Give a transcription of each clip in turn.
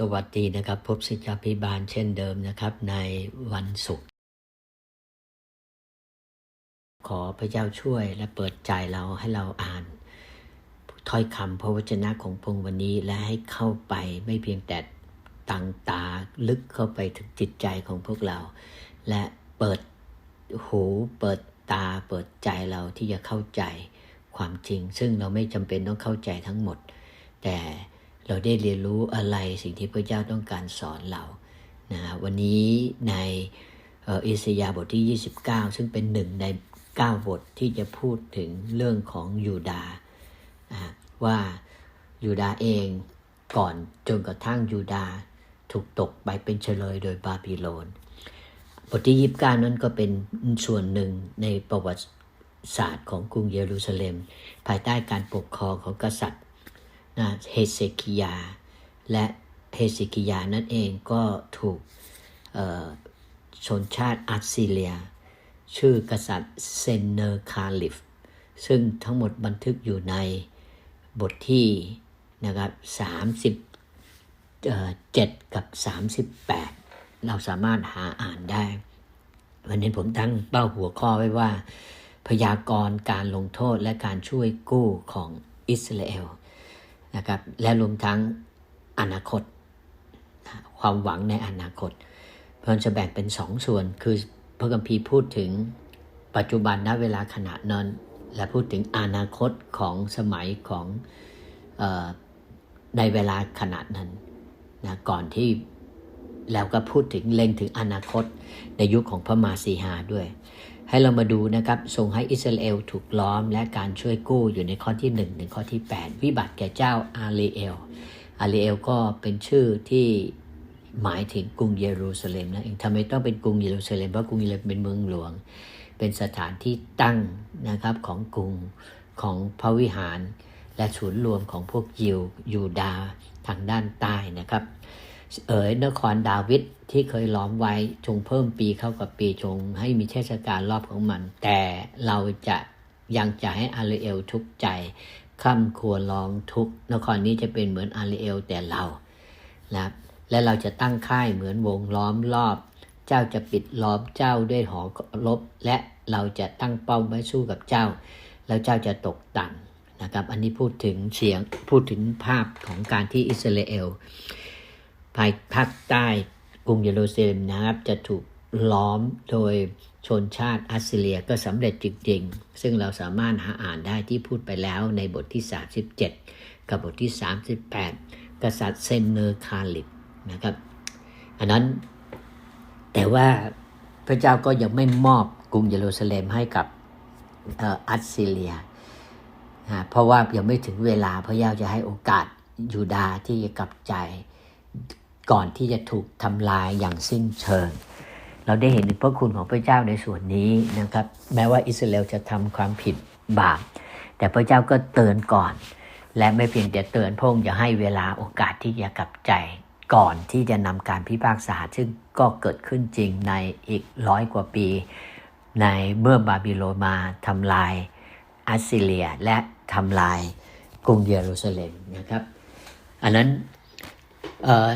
สวัสดีนะครับ พบสิทธาพิบาลเช่นเดิมนะครับ ในวันศุกร์ขอพระเจ้าช่วยและเปิดใจเราให้เราอ่าน ถ้อยคำพระวจนะของพงค์วันนี้และให้เข้าไปไม่เพียงแต่ตังตาลึกเข้าไปถึงจิตใจของพวกเรา และเปิดหูเปิดตาเปิดใจเราที่จะเข้าใจความจริง ซึ่งเราไม่จำเป็นต้องเข้าใจทั้งหมด แต่ เราได้เรียนรู้อะไรสิ่งที่พระเจ้าต้องการสอนเรานะวันนี้ในเอิสยาบทที่ 29 ซึ่งเป็นหนึ่งใน 9 บทที่จะพูดถึงเรื่องของยูดาว่ายูดาเองก่อนจนกระทั่งยูดาถูกตกไปเป็นเฉลยโดยบาบิโลน บทที่29นั้นก็เป็นส่วนหนึ่งในประวัติศาสตร์ของกรุงเยรูซาเล็ม ภายใต้การปกครองของกษัตริย์ นะเฮเซคิยา และเฮเซคิยานั่นเองก็ถูกชนชาติอัสซีเลีย ชื่อกษัตริย์เซนเนอร์คาลิฟ ซึ่งทั้งหมดบันทึกอยู่ในบทที่นะครับ37 กับ 38 เราสามารถหาอ่านได้ วันนี้ผมตั้งเป้าหัวข้อไว้ว่า พยากรณ์การลงโทษและการช่วยกู้ของอิสราเอล นะครับ และรวมทั้งอนาคต ความหวังในอนาคต เพราะจะแบ่งเป็นสองส่วน คือพระคัมภีร์พูดถึงปัจจุบันณเวลาขณะนั้น และพูดถึงอนาคตของสมัยของออในเวลาขณะนั้นนะก่อนที่แล้วก็พูดถึงเล็งถึงอนาคตในยุคของพระมาสีหาด้วย ให้เรามาดูนะครับทรงให้อิสราเอลถูกล้อมและการช่วยกู้อยู่ในข้อที่1ถึงข้อที่ 8 วิบัติแก่เจ้าอาเลเอลอาเลเอลก็เป็นชื่อที่หมายถึงกรุงเยรูซาเล็มนะเองทำไมต้องเป็นกรุงเยรูซาเล็มเพราะกรุงเยรูซาเล็มเป็นเมืองหลวง เป็นสถานที่ตั้งนะครับของกรุงของพระวิหาร และศูนย์รวมของพวกยิวยูดาห์ทางด้านใต้นะครับ เอ๋ยนครดาวิด ที่เคยล้อมไว้จงเพิ่มปีเข้ากับปีจง ให้มีเทศกาลรอบของมัน แต่เราจะยังจะให้อาลีเอลทุกข์ใจค่ำควรร้องทุกนครนี้จะเป็นเหมือนอาลีเอลแต่เรานะครับและเราจะตั้งค่ายเหมือนวงล้อมรอบ เจ้าจะปิดล้อมเจ้าด้วยหอรบและเราจะตั้งเป้าไว้สู้กับเจ้า แล้วเจ้าจะตกต่ำนะครับ อันนี้พูดถึงเสียงพูดถึงภาพของการที่อิสราเอลภายภาคใต้ กรุงเยรูซาเล็มนะครับจะถูกล้อมโดยชนชาติอัสซีเรียก็สำเร็จจริงๆ ซึ่งเราสามารถหาอ่านได้ที่พูดไปแล้วในบทที่ 37 กับบทที่ 38 กษัตริย์เซนเนอร์คาลิบนะครับ อันนั้นแต่ว่าพระเจ้าก็ยังไม่มอบกรุงเยรูซาเล็มให้กับอัสซีเรียนะเพราะว่ายังไม่ถึงเวลาพระเจ้าจะให้โอกาสยูดาห์ที่จะกลับใจ ก่อนที่จะถูกทำลายอย่างสิ้นเชิง เราได้เห็นถึงพระคุณของพระเจ้าในส่วนนี้นะครับ แม้ว่าอิสราเอลจะทำความผิดบาป แต่พระเจ้าก็เตือนก่อน และไม่เพียงแต่เตือนพระองค์จะให้เวลาโอกาสที่จะกลับใจ ก่อนที่จะนำการพิพากษา ซึ่งก็เกิดขึ้นจริงในอีกร้อยกว่าปี ในเมื่อบาบิโลมาทำลายอัสซีเรียและทำลายกรุงเยรูซาเล็มนะครับ อันนั้น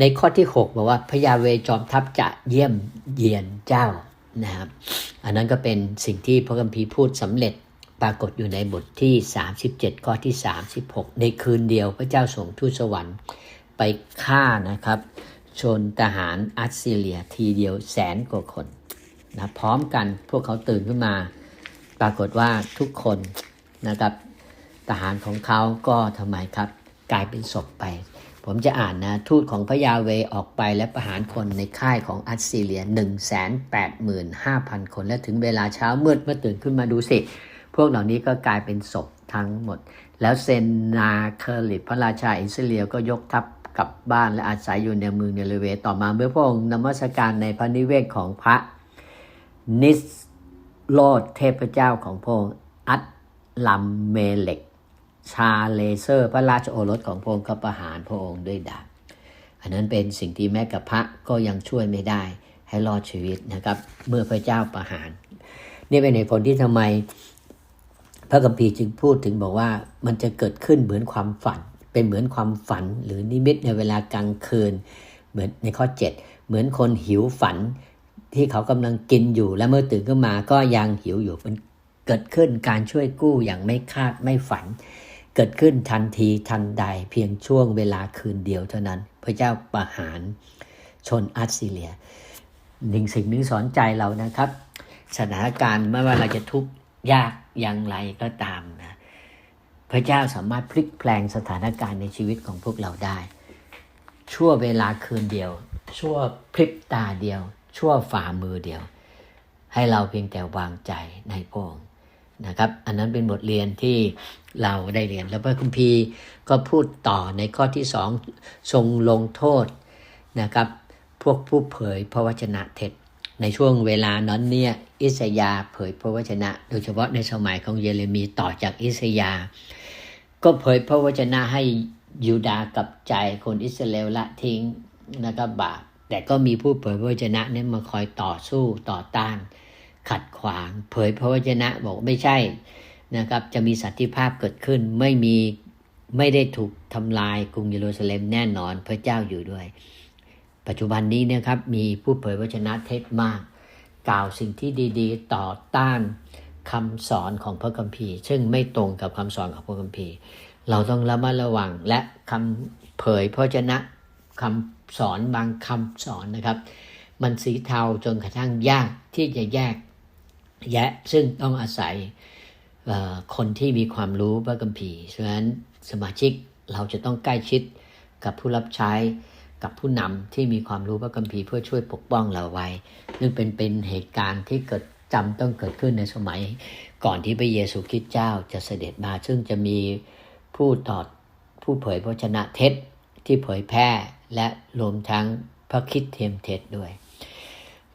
ในข้อที่ 6 บอกว่าพยาเวจอมทัพจะเยี่ยมเยียนเจ้านะครับ อันนั้นก็เป็นสิ่งที่พระคัมภีพูดสำเร็จปรากฏอยู่ในบทที่ 37 ข้อที่ 36 ในคืนเดียวพระเจ้าส่งทูตสวรรค์ไปฆ่านะครับ ชนทหารอัสซีเรียทีเดียวแสนกว่าคนนะพร้อมกันพวกเขาตื่นขึ้นมา ปรากฏว่าทุกคนนะครับทหารของเขาก็ทำไมครับ กลายเป็นศพไป ผมจะอ่านนะ ทูตของพระยาเวออกไปและประหารคนในค่ายของอัสซีเรีย 185,000 คน และถึงเวลาเช้ามืดเมื่อตื่นขึ้นมาดูสิ พวกเหล่านี้ก็กลายเป็นศพทั้งหมด แล้วเซนนาเคอร์ลิตพระราชาอิสราเอลก็ยกทัพกลับบ้านและอาศัยอยู่ในเมืองเนรเวต่อมาเมื่อพระองค์นมัสการในพระนิเวศของพระนิสโลดเทพเจ้าของพระองค์อัตลัมเมเล็ก ชาเลเซอร์ พระราชโอรสของพระองค์ก็ประหารพระองค์ด้วยดาบอันนั้นเป็นสิ่งที่แม้กับพระก็ยังช่วยไม่ได้ให้รอดชีวิตนะครับ เมื่อพระเจ้าประหาร นี่เป็นเหตุผลที่ทำไม พระคัมภีร์จึงพูดถึงบอกว่ามันจะเกิดขึ้นเหมือนความฝัน เป็นเหมือนความฝันหรือนิมิตในเวลากลางคืน เหมือนในข้อ 7 เหมือนคนหิวฝันที่เขากำลังกินอยู่และเมื่อตื่นขึ้นมาก็ยังหิวอยู่มันเกิดขึ้นการช่วยกู้อย่างไม่คาดไม่ฝัน เกิดขึ้นทันทีทันใดเพียงช่วงเวลาคืนเดียวเท่านั้น พระเจ้าประหารชนอัสซีเรียหนึ่งสิ่งหนึ่งสอนใจเรานะครับ สถานการณ์ไม่ว่าเราจะทุกข์ยากอย่างไรก็ตามนะพระเจ้าสามารถพลิกแปลงสถานการณ์ในชีวิตของพวกเราได้ ชั่วเวลาคืนเดียว ชั่วพริบตาเดียว ชั่วฝ่ามือเดียว ให้เราเพียงแต่วางใจในพระองค์ นะครับ อันนั้นเป็นบทเรียนที่เราได้เรียน แล้วพระคัมภีก็พูดต่อในข้อที่สองทรงลงโทษนะครับ พวกผู้เผยพระวจนะเท็จในช่วงเวลานั้นเนี่ยอิสยาเผยพระวจนะ โดยเฉพาะในสมัยของเยเรมีต่อจากอิสยา ก็เผยพระวจนะให้ยูดาห์กับใจคนอิสราเอลละทิ้งนะครับบาปแต่ก็มีผู้เผยพระวจนะเนั้นมาคอยต่อสู้ต่อต้าน ขัดขวาง เผยพระวจนะบอกไม่ใช่นะครับจะมีสันติภาพเกิดขึ้นไม่มีไม่ได้ถูกทำลายกรุงเยรูซาเล็มแน่นอนพระเจ้าอยู่ด้วย ปัจจุบันนี้นี่ยครับมีผู้เผยพระวจนะเท็จมาก กล่าวสิ่งที่ดีๆ ต่อต้านคำสอนของพระคัมภีร์ ซึ่งไม่ตรงกับคำสอนของพระคัมภีร์ เราต้องระมัดระวังและคำเผยพระวจนะคำสอนบางคำสอนนะครับ มันสีเทาจนกระทั่งยากที่จะแยก แยะซึ่งต้องอาศัยคนที่มีความรู้พระคัมภีร์ฉะนั้นสมาชิกเราจะต้องใกล้ชิดกับผู้รับใช้กับผู้นำที่มีความรู้พระคัมภีร์เพื่อช่วยปกป้องเราไว้ซึ่งเป็นเป็นเหตุการณ์ที่เกิดจำต้องเกิดขึ้นในสมัย ก่อนที่พระเยซูคริสต์เจ้าจะเสด็จมา ซึ่งจะมีผู้ตอดผู้เผยพระชนะเท็จที่เผยแพร่และรวมทั้งพระคิดเทียมเท็จด้วย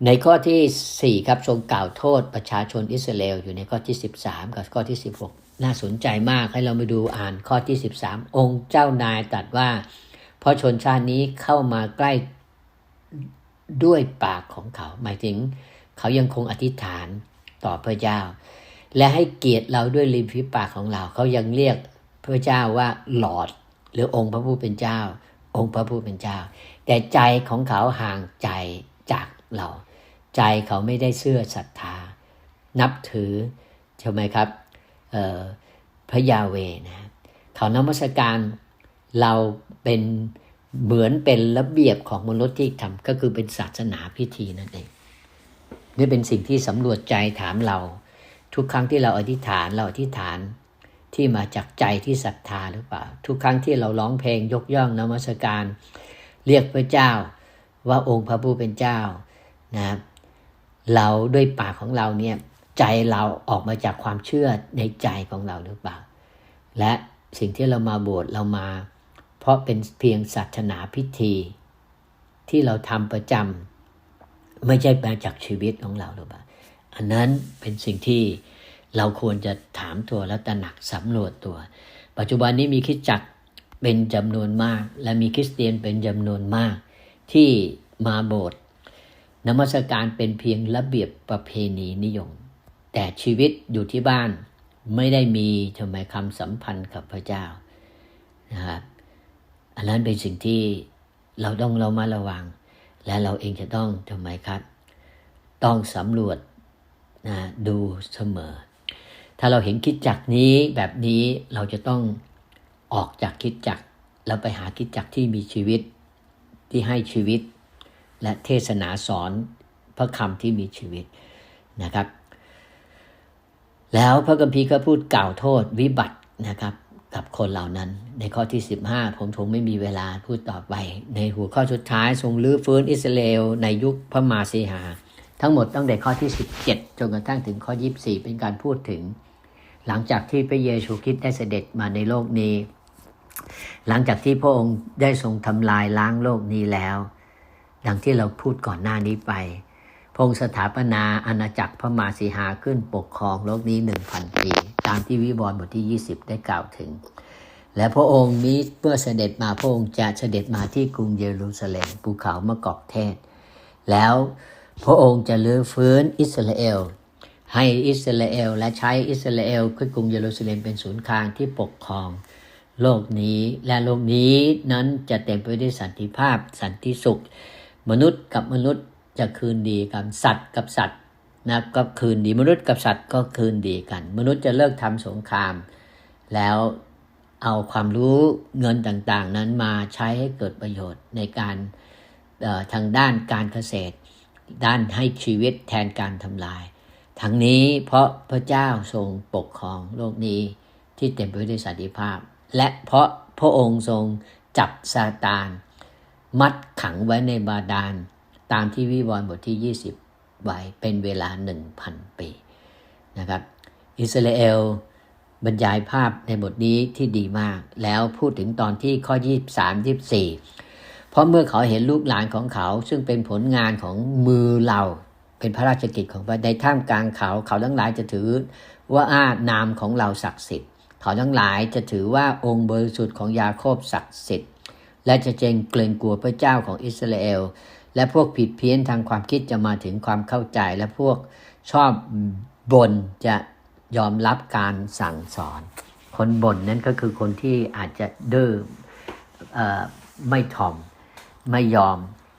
ในข้อที่ 4 ครับทรงกล่าวโทษประชาชนอิสราเอลอยู่ในข้อที่ 13 กับข้อที่ 16 น่าสนใจมากให้เรามาดูอ่านข้อที่ 13 องค์เจ้านายตรัสว่า เพราะชนชาตินี้เข้ามาใกล้ด้วยปากของเขา หมายถึง เขายังคงอธิษฐานต่อพระเจ้า และให้เกียรติเราด้วยริมฝีปากของเรา เขายังเรียกพระเจ้าว่าหลอด หรือองค์พระผู้เป็นเจ้า องค์พระผู้เป็นเจ้า แต่ใจของเขาห่างใจจากเรา ใจเขาไม่ได้เชื่อศรัทธา นับถือใช่ไหมครับพระยาเวนะเขานมัสการเราเป็นเหมือนเป็นระเบียบของมนุษย์ที่ทำก็คือเป็นศาสนาพิธีนั่นเองนี่เป็นสิ่งที่สำรวจใจถามเรา ทุกครั้งที่เราอธิษฐานเราอธิษฐานที่มาจากใจที่ศรัทธาหรือเปล่า ทุกครั้งที่เราร้องเพลงยกย่องนมัสการ เรียกพระเจ้าว่าองค์พระผู้เป็นเจ้านะครับ เราด้วยปากของเราเนี่ยใจเราออกมาจากความเชื่อในใจของเราหรือเปล่า และสิ่งที่เรามาโบสถ์เรามา เพราะเป็นเพียงศาสนาพิธี ที่เราทำประจำไม่ใช่มาจากชีวิตของเราหรือเปล่า อันนั้นเป็นสิ่งที่เราควรจะถามตัวและตระหนักสำรวจตัว ปัจจุบันนี้มีคริสตจักรเป็นจำนวนมาก และมีคริสเตียนเป็นจำนวนมาก ที่มาโบสถ์ นมัสการเป็นเพียงระเบียบประเพณีนิยม แต่ชีวิตอยู่ที่บ้านไม่ได้มีทำไมคำสัมพันธ์กับพระเจ้านะครับอันนั้นเป็นสิ่งที่เราต้องเรามาระวัง และเราเองจะต้องทำไมครับ ต้องสำรวจนะดูเสมอ ถ้าเราเห็นคิดจักนี้แบบนี้เราจะต้องออกจากคิดจักแล้วไปหาคิดจักที่มีชีวิตที่ให้ชีวิต และเทศนาสอนพระคำที่มีชีวิตนะครับ แล้วพระกัมพีร์ก็พูดกล่าวโทษวิบัตินะครับกับคนเหล่านั้น ในข้อที่ 15 ผมคงไม่มีเวลาพูดต่อไป ในหัวข้อสุดท้ายทรงลื้อฟื้นอิสราเอลในยุคพระมาซีหา ทั้งหมดตั้งแต่ข้อที่ 17 จนกระทั่งถึงข้อ 24 เป็นการพูดถึง หลังจากที่พระเยซูคริสต์ได้เสด็จมาในโลกนี้ หลังจากที่พระองค์ได้ทรงทำลายล้างโลกนี้แล้ว ดังที่เราพูดก่อนหน้านี้ไป พงค์สถาปนาอาณาจักรพระมาสีหาขึ้นปกครองโลกนี้หนึ่งพันปี ตามที่วิวรณ์บทที่ 20 ได้กล่าวถึง และพระองค์นี้เมื่อเสด็จมาพระองค์จะเสด็จมาที่กรุงเยรูซาเล็มภูเขามะกอกเทศ แล้วพระองค์จะลื้อฟื้นอิสราเอลให้อิสราเอลและใช้อิสราเอลคือกรุงเยรูซาเล็มเป็นศูนย์กลางที่ปกครอง โลกนี้และโลกนี้นั้นจะเต็มไปด้วยสันติภาพสันติสุข มนุษย์กับมนุษย์จะคืนดีกันสัตว์กับสัตว์นะก็คืนดีมนุษย์กับสัตว์ก็คืนดีกัน มนุษย์จะเลิกทำสงคราม แล้วเอาความรู้เงินต่างๆ นั้นมาใช้ให้เกิดประโยชน์ในการทางด้านการเกษตร ด้านให้ชีวิตแทนการทำลาย ทั้งนี้เพราะพระเจ้าทรงปกครองโลกนี้ที่เต็มไปด้วยสันติภาพ และเพราะพระองค์ทรงจับซาตาน มัดขังไว้ในบาดาล ตามที่วิวรณ์บทที่ 20 ไว้เป็นเวลา 1,000 ปีนะครับอิสราเอลบรรยายภาพในบทนี้ที่ดีมาก แล้วพูดถึงตอนที่ข้อ 23 24 เพราะเมื่อเขาเห็นลูกหลานของเขา ซึ่งเป็นผลงานของมือเราเป็นพระราชกิจของพระในท่ามกลางเขา เขาทั้งหลายจะถือว่าอานามของเราศักดิ์สิทธิ์ เขาทั้งหลายจะถือว่าองค์บริสุทธิ์ของยาโคบศักดิ์สิทธิ์ และจะเจงเกรงกลัวพระเจ้าของอิสราเอล และพวกผิดเพี้ยนทางความคิดจะมาถึงความเข้าใจ และพวกชอบบนจะยอมรับการสั่งสอน คนบ่นนั้นก็คือคนที่อาจจะดื้อไม่ถ่อม ไม่ยอม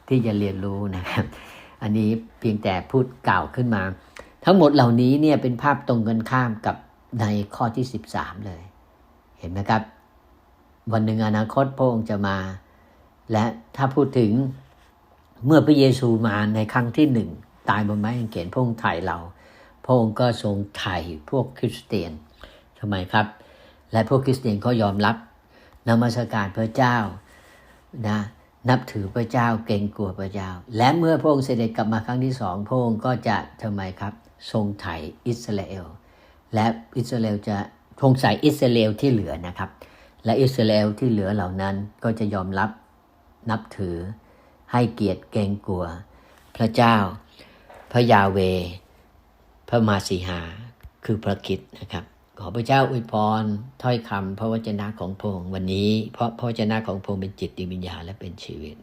ที่จะเรียนรู้นะครับ อันนี้เพียงแต่พูดกล่าวขึ้นมา ทั้งหมดเหล่านี้เนี่ยเป็นภาพตรงกันข้ามกับในข้อที่ 13 เลย เห็นไหมครับ วันหนึ่งอนาคตพระองค์จะมา และถ้าพูดถึงเมื่อพระเยซูมาในครั้งที่หนึ่งตายบนไม้กางเขนพระองค์ไถ่เรา พระองค์ก็ทรงไถ่พวกคริสเตียนทำไมครับ และพวกคริสเตียนก็ยอมรับนมัสการพระเจ้านะนับถือพระเจ้าเกรงกลัวพระเจ้า และเมื่อพระองค์เสด็จกลับมาครั้งที่สองพระองค์ก็จะทำไมครับ ทรงไถ่อิสราเอล และอิสราเอลจะทงใส่อิสราเอลที่เหลือนะครับ และอิสราเอลที่เหลือเหล่านั้นก็จะยอมรับนับถือให้เกียรติเกรงกลัว พระเจ้า พระยาเว พระมาสีหา คือพระคิดนะครับ ขอพระเจ้าอวยพรถ้อยคำพระวจนะของพระองค์วันนี้ เพราะพระวจนะของพระองค์เป็นจิตวิญญาณและเป็นชีวิต